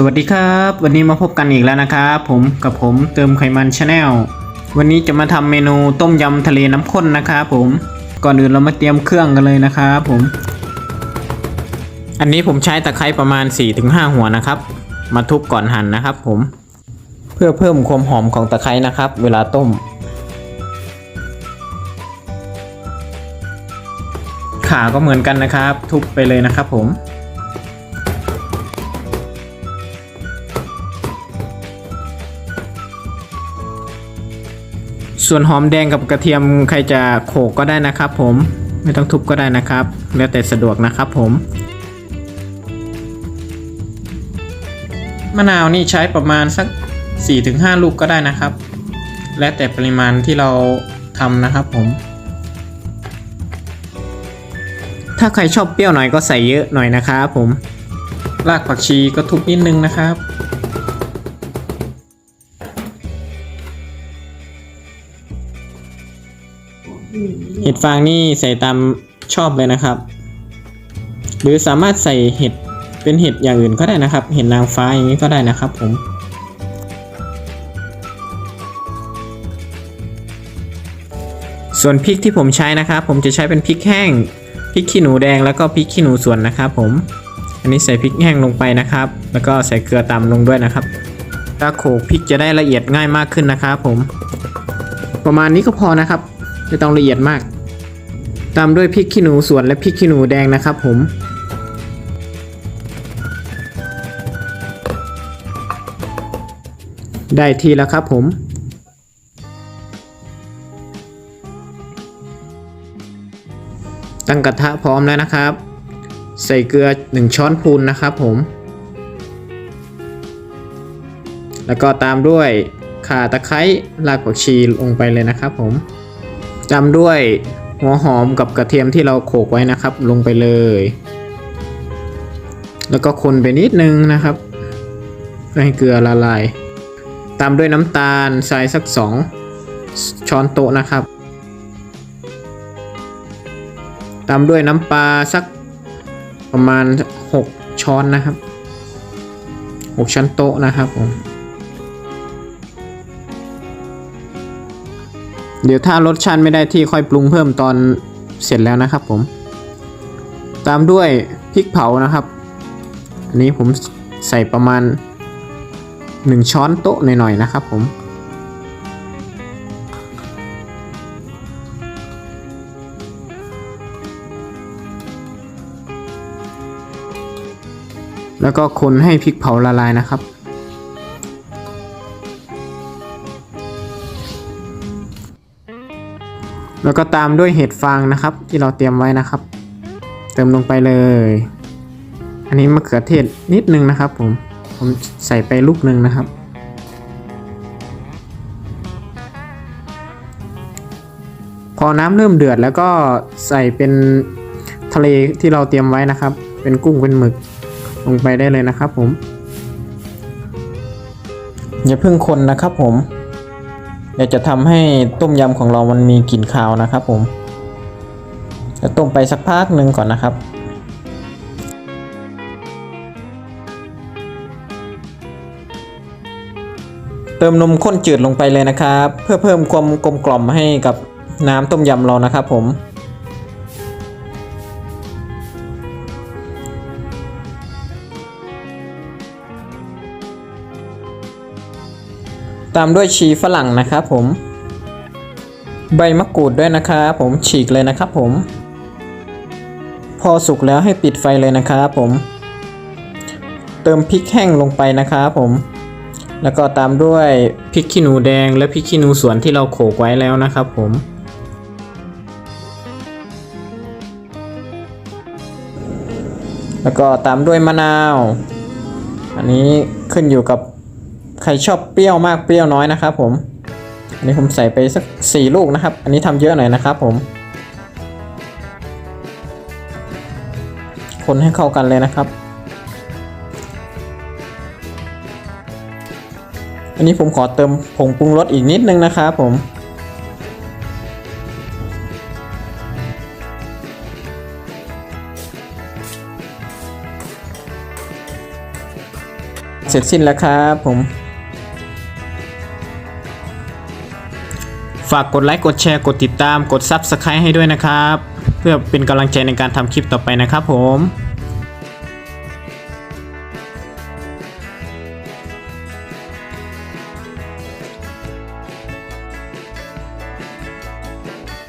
สวัสดีครับ วันนี้มาพบกันอีกแล้วนะครับผมกับผมเติมไขมันชาแนลวันนี้จะมาทำเมนูต้มยำทะเลน้ำข้นนะครับผมก่อนอื่นเรามาเตรียมเครื่องกันเลยนะครับผม อันนี้ผมใช้ตะไคร้ประมาณ 4-5 หัวนะครับ มาทุบก่อนหั่นนะครับ ผม เพื่อเพิ่มความหอมของตะไคร้นะครับ เวลาต้ม ขาก็เหมือนกันนะครับ ทุบไปเลยนะครับผม ส่วนหอมแดงกับกระเทียมใครจะโขกก็ได้นะครับผมไม่ต้องทุบก็ได้นะครับ แล้วแต่สะดวกนะครับผม มะนาวนี่ใช้ประมาณสัก 4-5 ลูกก็ได้นะครับ และแต่ปริมาณที่เราทำนะครับผม ถ้าใครชอบเปรี้ยวหน่อยก็ใส่เยอะหน่อยนะครับผม รากผักชีก็ทุบนิดนึงนะครับ เห็ดฟางนี่ใส่ตามชอบเลยนะครับ หรือสามารถใส่เห็ดเป็นเห็ดอย่างอื่นก็ได้นะครับ เห็ดนางฟ้าอย่างนี้ก็ได้นะครับผมส่วนพริกที่ผมใช้นะครับ ผมจะใช้เป็นพริกแห้งพริกขี้หนูแดงแล้วก็พริกขี้หนูสวนนะครับ ผม อันนี้ใส่พริกแห้งลงไปนะครับ แล้วก็ใส่เกลือตามลงด้วยนะครับถ้าโขลกพริกจะได้ละเอียดง่ายมากขึ้นนะครับ ผม ประมาณนี้ก็พอนะครับ ไม่ต้องละเอียดมาก ตามด้วยพริกขี้หนูสวนและพริกขี้หนูแดงนะครับผมได้ทีแล้วครับผม ตั้งกระทะพร้อมแล้วนะครับ ใส่เกลือ 1 ช้อนพูนนะครับผม แล้วก็ตามด้วยข่าตะไคร้รากผักชีลงไปเลยนะครับผม ตามด้วยหัวหอมกับกระเทียมที่เราโขลกไว้นะครับ ลงไปเลย แล้วก็คนไปนิดนึงนะครับเพื่อให้เกลือละลาย ตามด้วยน้ำตาลทรายสัก 2 ช้อนโต๊ะนะครับ ตามด้วยน้ำปลาสักประมาณ 6 ช้อนนะครับ 6 ช้อนโต๊ะนะครับผม เดี๋ยวถ้ารสชาติไม่ได้ที่ค่อยปรุงเพิ่มตอนเสร็จแล้วนะครับผม ตามด้วยพริกเผานะครับ อันนี้ผมใส่ประมาณ 1 ช้อนโต๊ะหน่อยๆนะครับผมแล้วก็คนให้พริกเผาละลายนะครับ แล้วก็ตามด้วยเห็ดฟางนะครับ ที่เราเตรียมไว้นะครับ เติมลงไปเลย อันนี้มะเขือเทศนิดนึงนะครับผมผมใส่ไปลูกหนึ่งนะครับ พอน้ำเริ่มเดือดแล้วก็ใส่เป็นทะเลที่เราเตรียมไว้นะครับ เป็นกุ้งเป็นหมึกลงไปได้เลยนะครับผม อย่าเพิ่งคนนะครับผม เดี๋ยวจะทำให้ต้มยำของเรามันมีกลิ่นคาวนะครับผมจะต้มไปสักพักหนึ่งก่อนนะครับ เติมนมข้นจืดลงไปเลยนะครับ เพื่อเพิ่มความกลมกล่อมให้กับน้ำต้มยำเรานะครับผม ตามด้วยชีฝรั่งนะครับผม ใบมะกรูดด้วยนะครับผมฉีกเลยนะครับผม พอสุกแล้วให้ปิดไฟเลยนะครับผม เติมพริกแห้งลงไปนะครับผม แล้วก็ตามด้วยพริกขี้หนูแดงและพริกขี้หนูสวนที่เราโขลกไว้แล้วนะครับผมแล้วก็ตามด้วยมะนาว อันนี้ขึ้นอยู่กับ รชอบเปรี้ยวมากเปรี้ยวน้อยนะครับผม อันนี้ผมใส่ไปสักสี่ลูกนะครับ อันนี้ทำเยอะหน่อยนะครับผม คนให้เข้ากันเลยนะครับ อันนี้ผมขอเติมผงปรุงรสอีกนิดนึงนะครับผมเสร็จสิ้นแล้วครับผม ฝากกดไลค์กดแชร์กดติดตามกด Subscribe ให้ด้วยนะครับ เพื่อเป็นกำลังใจในการทำคลิปต่อไปนะครับผม